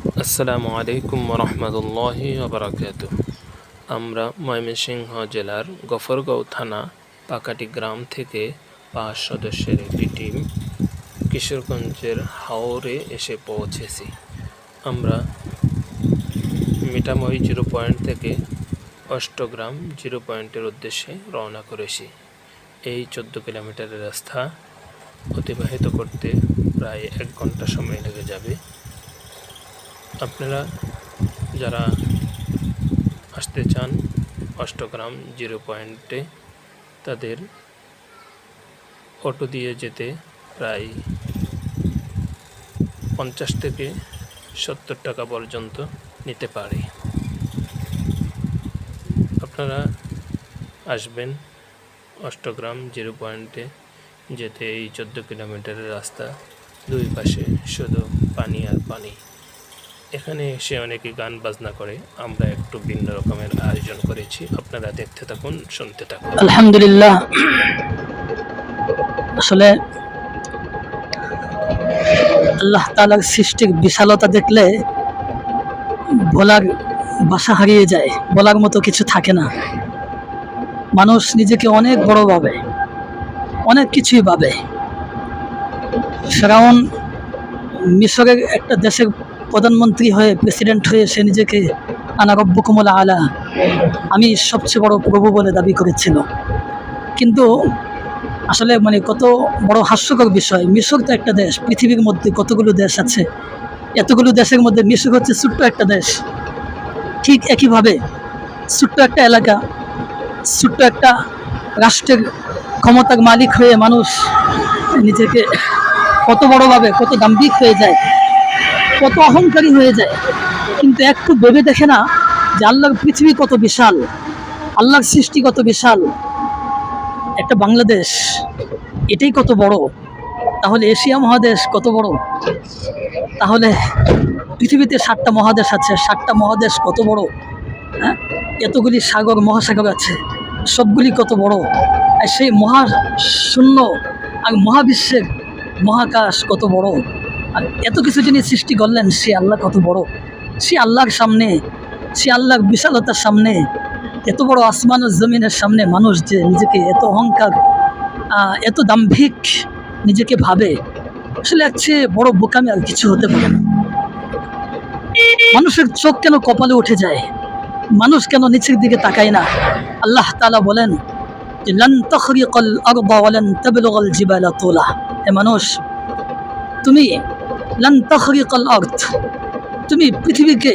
আসসালামু আলাইকুম রহমতুল্লাহি বারাকাতু আমরা ময়মনসিংহ জেলার গফরগাঁও থানা, পাকাটি গ্রাম থেকে পাঁচ সদস্যের একটি টিম কিশোরগঞ্জের হাওরে এসে পৌঁছেছি। আমরা মিঠামই জিরো পয়েন্ট থেকে অষ্টগ্রাম জিরো পয়েন্টের উদ্দেশ্যে রওনা করেছি। এই চোদ্দ কিলোমিটারের রাস্তা অতিবাহিত করতে প্রায় এক ঘণ্টা সময় লেগে যাবে। আপনারা যারা আসতে চান অষ্টগ্রাম জিরো পয়েন্টে, তাদের অটো দিয়ে যেতে প্রায় পঞ্চাশ থেকে সত্তর টাকা পর্যন্ত নিতে পারে। আপনারা আসবেন অষ্টগ্রাম জিরো পয়েন্টে, যেতে এই চোদ্দ কিলোমিটারের রাস্তা দুই পাশে শুধু পানি আর পানি। এখানে এসে অনেকে গান বাজনা করে। আমরা একটু ভিন্ন রকমের আয়োজন করেছি। আপনারা দেখতে থাকুন, শুনতে থাকুন। আলহামদুলিল্লাহ। আসলে আল্লাহ তালার সৃষ্টির বিশালতা দেখলে বলার বাসা হারিয়ে যায়। বলার মতো কিছু থাকে না। মানুষ নিজেকে অনেক বড় ভাবে, অনেক কিছুই ভাবে। ফেরাউন মিশরের একটা দেশের প্রধানমন্ত্রী হয়ে প্রেসিডেন্ট হয়ে সে নিজেকে আনারব্বকুমল আলা। আমি সবচেয়ে বড় প্রভু বলে দাবি করেছিল। কিন্তু আসলে মানে কত বড় হাস্যকর বিষয়। মিশর তো একটা দেশ, পৃথিবীর মধ্যে কতগুলো দেশ আছে? এতগুলো দেশের মধ্যে মিশর হচ্ছে ছোট্ট একটা দেশ। ঠিক একইভাবে ছোট্ট একটা এলাকা, ছোট্ট একটা রাষ্ট্রের ক্ষমতার মালিক হয়ে মানুষ নিজেকে কত বড়ভাবে, কত দাম্ভিক হয়ে যায় কত অহংকারী হয়ে যায়। কিন্তু একটু ভেবে দেখে না যে আল্লাহর পৃথিবী কত বিশাল, আল্লাহর সৃষ্টি কত বিশাল। একটা বাংলাদেশ, এটাই কত বড়, তাহলে এশিয়া মহাদেশ কত বড়? তাহলে পৃথিবীতে সাতটা মহাদেশ আছে, সাতটা মহাদেশ কত বড়? হ্যাঁ? এতগুলি সাগর, মহাসাগর আছে, সবগুলি কত বড়? আর সেই মহা শূন্য আর মহাবিশ্বের মহাকাশ কত বড়? আর এত কিছু যিনি সৃষ্টি করলেন, সে আল্লাহ কত বড়। সে আল্লাহর সামনে, সে আল্লাহর বিশালতার সামনে, এত বড় আসমান জমিনের সামনে মানুষ যে নিজেকে এত অহংকার এত দাম্ভিক নিজেকে ভাবে, আসলে এক চেয়ে বড় বোকামি আর কিছু হতে পারে না। মানুষের চোখ কেন কপালে উঠে যায়? মানুষ কেন নিচের দিকে তাকায় না? আল্লাহ তাআলা বলেন, যে লান তখরিকল আরদা ওয়ালান তাবলুগাল জিবালা তুলা। হে মানুষ, তুমি লান তখরিকল আরদ। তুমি পৃথিবীকে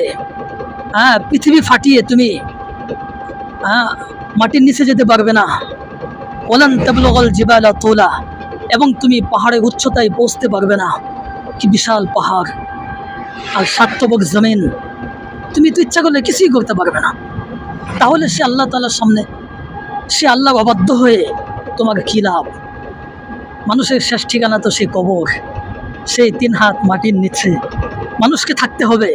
হ্যাঁ পৃথিবী ফাটিয়ে তুমি হ্যাঁ মাটির নিচে যেতে পারবে না। ওলান তাবলুগাল জিবালা তোলা, এবং তুমি পাহাড়ের উচ্চতায় পৌঁছতে পারবে না। কি বিশাল পাহাড় আর সার্থবক জমিন। তুমি তো ইচ্ছা করলে কিছুই করতে পারবে না। তাহলে সে আল্লাহ তালার সামনে, সে আল্লাহ অবাধ্য হয়ে তোমার কী লাভ? মানুষের শেষ ঠিকানা তো সে কবর। সেই তিন হাত মাটির নিচে মানুষকে থাকতে হবে।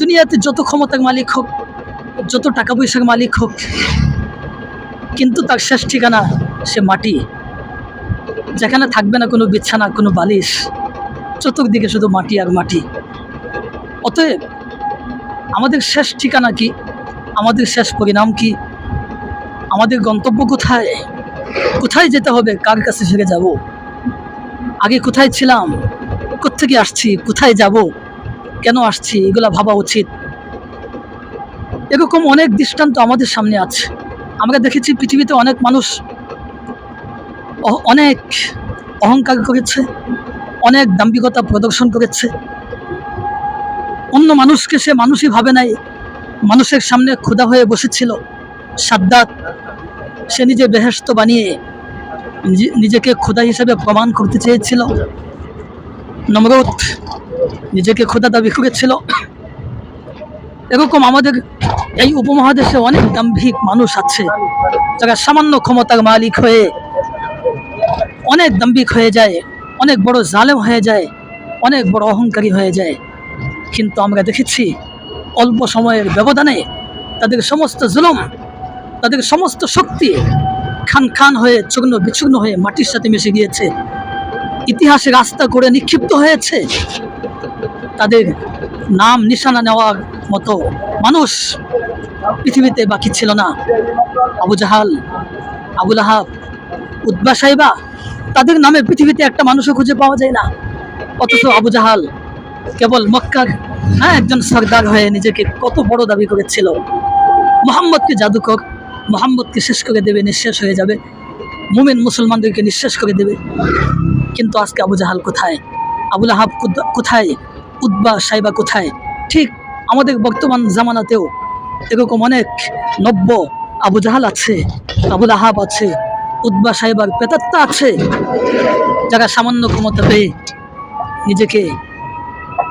দুনিয়াতে যত ক্ষমতার মালিক হোক, যত টাকা পয়সার মালিক হোক, কিন্তু তার শেষ ঠিকানা সে মাটি। যেখানে থাকবে না কোনো বিছানা, কোনো বালিশ, চতুর্দিকে শুধু মাটি আর মাটি। অতএব আমাদের শেষ ঠিকানা কি? আমাদের শেষ পরিণাম কি? আমাদের গন্তব্য কোথায়? কোথায় যেতে হবে? কার কাছে ফিরে যাব? আগে কোথায় ছিলাম? কোত্থেকে আসছি? কোথায় যাব? কেন আসছি? এগুলা ভাবা উচিত। এরকম অনেক দৃষ্টান্ত আমাদের সামনে আছে। আমরা দেখেছি পৃথিবীতে অনেক মানুষ অনেক অহংকার করেছে, অনেক দাম্ভিকতা প্রদর্শন করেছে। অন্য মানুষকে সে মানুষই ভাবে নাই। মানুষের সামনে ক্ষুধা হয়ে বসেছিল। সাদ্দাত, সে নিজে বেহেস্ত বানিয়ে নিজেকে ক্ষুধা হিসেবে প্রমাণ করতে চেয়েছিল। নমরত নিজেকে ক্ষুধা দাবি করেছিল। এরকম আমাদের এই উপমহাদেশে অনেক দাম্ভিক মানুষ আছে, যারা সামান্য ক্ষমতার মালিক হয়ে অনেক দাম্ভিক হয়ে যায়, অনেক বড় জালেম হয়ে যায়, অনেক বড় অহংকারী হয়ে যায়। কিন্তু আমরা দেখেছি, অল্প সময়ের ব্যবধানে তাদের সমস্ত জুলুম, তাদের সমস্ত শক্তি খান খান হয়ে চূর্ণ বিচূর্ণ হয়ে মাটির সাথে মিশে গিয়েছে। ইতিহাসে রাস্তা করে নিক্ষিপ্ত হয়েছে। তাদের নাম নিশানা নেওয়ার মতো মানুষ পৃথিবীতে বাকি ছিল না। আবু জাহাল, আবুল আহাব উদ্বা সাহেবা, তাদের নামে পৃথিবীতে একটা মানুষও খুঁজে পাওয়া যায় না। অথচ আবু জাহাল কেবল মক্কার হ্যাঁ একজন সর্দার হয়ে নিজেকে কত বড় দাবি করেছিল। মোহাম্মদকে জাদুকর মোহাম্মদকে শেষ করে দেবে, নিঃশেষ হয়ে যাবে। মুমিন মুসলমানদেরকে নিঃশেষ করে দেবে। কিন্তু আজকে আবু জাহাল কোথায়? আবুল আহাব কোথায়? উদ্বা সাইবা কোথায়? ঠিক আমাদের বর্তমান জামানাতেও এরকম অনেক নব্য আবু জাহাল আছে আবুল আহাব আছে উদ্বা সাহেবার পেতাত্তা আছে, যারা সামান্য ক্ষমতা পেয়ে নিজেকে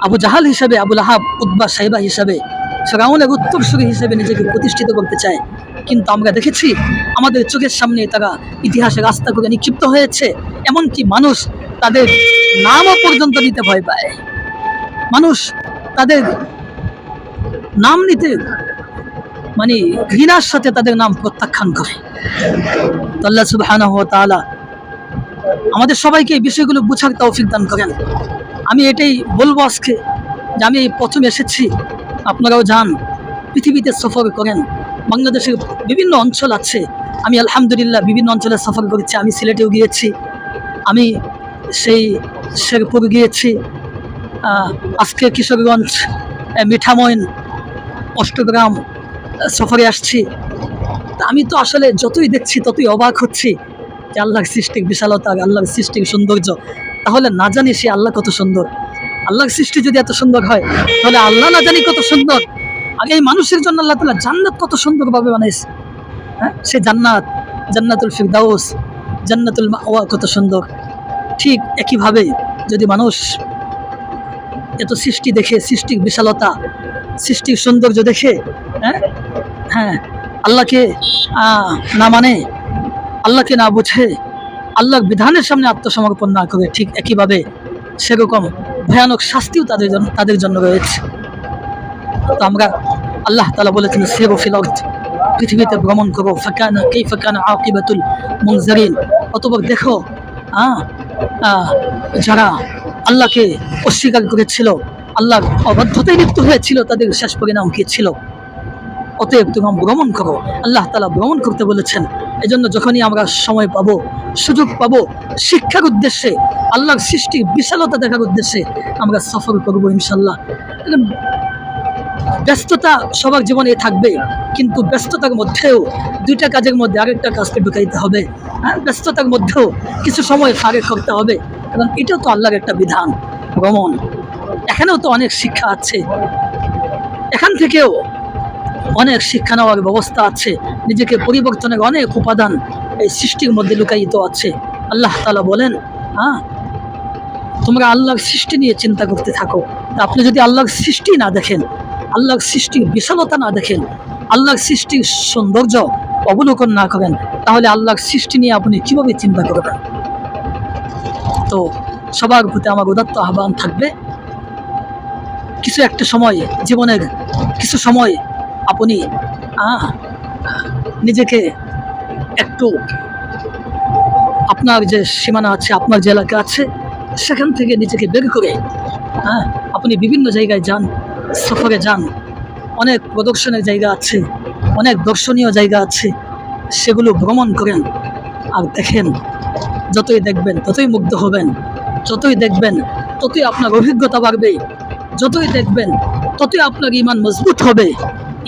আবু জাহাল হিসাবে আবুল আহাব উদ্বা সাহেবা হিসাবে, ফেরাউনের উত্তরসূরি হিসেবে নিজেকে প্রতিষ্ঠিত করতে চায়। কিন্তু আমরা দেখেছি আমাদের চোখের সামনে তারা ইতিহাসে রাস্তা করে নিক্ষিপ্ত হয়েছে, এমনকি মানুষ তাদের নামও পর্যন্ত নিতে ভয় পায়। মানুষ তাদের নাম নিতে মানে ঘৃণার সাথে তাদের নাম প্রত্যাখ্যান করে। আল্লাহ সুবহানাহু ওয়া তাআলা আমাদের সবাইকে এই বিষয়গুলো বুঝার তৌফিক দান করেন। আমি এটাই বলব আজকে যে আমি এই প্রথম এসেছি, আপনারাও যান, পৃথিবীতে সফর করেন। বাংলাদেশের বিভিন্ন অঞ্চল আছে। আমি আলহামদুলিল্লাহ বিভিন্ন অঞ্চলে সফর করেছি আমি সিলেটেও গিয়েছি আমি সেই শেরপুর গিয়েছি আজকে কিশোরগঞ্জ আহ, মিঠামইন অষ্টগ্রাম সফরে আসছি। আমি তো আসলে যতই দেখছি ততই অবাক হচ্ছি যে আল্লাহর সৃষ্টির বিশালতা আল্লাহর সৃষ্টির সৌন্দর্য। তাহলে না জানি সে আল্লাহ কত সুন্দর। আল্লাহর সৃষ্টি যদি এত সুন্দর হয় তাহলে আল্লাহ না জানি কত সুন্দর। আর এই মানুষের জন্য আল্লাহ তালা জান্নাত কত সুন্দরভাবে বানাইছে। হ্যাঁ? সে জান্নাত, জান্নাতুল ফিরদাউস, জান্নাতুল মাওয়া কত সুন্দর। ঠিক একইভাবে যদি মানুষ এত সৃষ্টি দেখে, সৃষ্টির বিশালতা, সৃষ্টির সৌন্দর্য দেখে হ্যাঁ? হ্যাঁ আল্লাহকে না মানে আল্লাহকে না বুঝে, আল্লাহর বিধানের সামনে আত্মসমর্পণ না করে, ঠিক একইভাবে সেরকম ভয়ানক শাস্তিও তাদের জন্য তাদের জন্য রয়েছে। তো আমরা আল্লাহ তালা বলেছেন, সেব ফিলত পৃথিবীতে ভ্রমণ করো, ফাঁকানা কেই ফাঁকানা আকিবাতুল মুনজারিন। অতপর দেখো হ্যাঁ যারা আল্লাহকে অস্বীকার করেছিল, আল্লাহর অবাধ্যতায় লিপ্ত হয়েছিল, তাদের শেষ পরিণাম কি ছিল? অতএব তুমি ভ্রমণ করো। আল্লাহ তালা ভ্রমণ করতে বলেছেন, এজন্য যখনই আমরা সময় পাবো, সুযোগ পাবো, শিক্ষার উদ্দেশ্যে, আল্লাহর সৃষ্টির বিশালতা দেখার উদ্দেশ্যে আমরা সফর করব ইনশাল্লাহ ব্যস্ততা সবার জীবনে থাকবে কিন্তু ব্যস্ততার মধ্যেও দুইটা কাজের মধ্যে আরেকটা কাজকে ঢুকাইতে হবে। হ্যাঁ ব্যস্ততার মধ্যেও কিছু সময় ফারেক করতে হবে কারণ এটাও তো আল্লাহর একটা বিধান ভ্রমণ এখানেও তো অনেক শিক্ষা আছে। এখান থেকেও অনেক শিক্ষা নেওয়ার ব্যবস্থা আছে। নিজেকে পরিবর্তনের অনেক উপাদান এই সৃষ্টির মধ্যে লুকায়িত আছে। আল্লাহ তালা বলেন হ্যাঁ তোমরা আল্লাহর সৃষ্টি নিয়ে চিন্তা করতে থাকো। আপনি যদি আল্লাহর সৃষ্টি না দেখেন আল্লাহর সৃষ্টির বিশালতা না দেখেন, আল্লাহর সৃষ্টির সৌন্দর্য অবলোকন না করেন, তাহলে আল্লাহর সৃষ্টি নিয়ে আপনি কীভাবে চিন্তা করবেন? তো সবার প্রতি আমার উদাত্ত আহ্বান থাকবে, কিছু একটা সময়, জীবনের কিছু সময় আপনি নিজেকে একটু আপনার যে সীমানা আছে, আপনার যে এলাকা আছে, সেখান থেকে নিজেকে বের করে হ্যাঁ আপনি বিভিন্ন জায়গায় যান সফরে যান। অনেক প্রদর্শনের জায়গা আছে, অনেক দর্শনীয় জায়গা আছে, সেগুলো ভ্রমণ করেন। আর দেখেন, যতই দেখবেন, ততই মুগ্ধ হবেন, যতই দেখবেন, ততই আপনার অভিজ্ঞতা বাড়বে, যতই দেখবেন, ততই আপনার ইমান মজবুত হবে,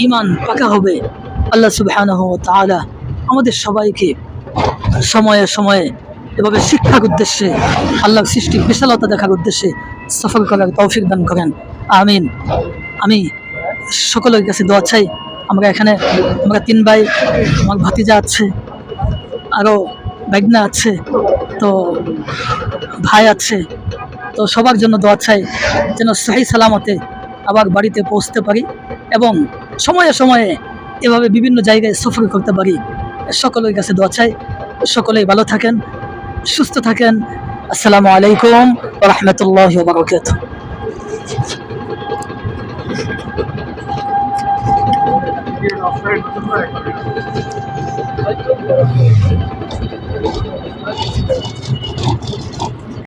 ইমান পাকা হবে। আল্লাহ সুবহানাহু ওয়া তাআলা আমাদের সবাইকে সময়ে সময়ে এভাবে শিক্ষার উদ্দেশ্যে, আল্লাহর সৃষ্টির বিশালতা দেখার উদ্দেশ্যে সফল করার তৌফিক দান করেন। আমিন। আমি সকলের কাছে দোয়া চাই। আমরা এখানে আমরা তিন ভাই, আমার ভাতিজা আছে আরও বাইগনা আছে, তো ভাই আছে, তো সবার জন্য দোয়া চাই যেন সহি সালামতে আবার বাড়িতে পৌঁছতে পারি এবং সময়ে সময়ে এভাবে বিভিন্ন জায়গায় সফর করতে পারি। সকলের কাছে দোয়া চাই। সকলেই ভালো থাকেন, সুস্থ থাকেন। আসসালামু আলাইকুম রহমতুল্লাহ বারকাত friend.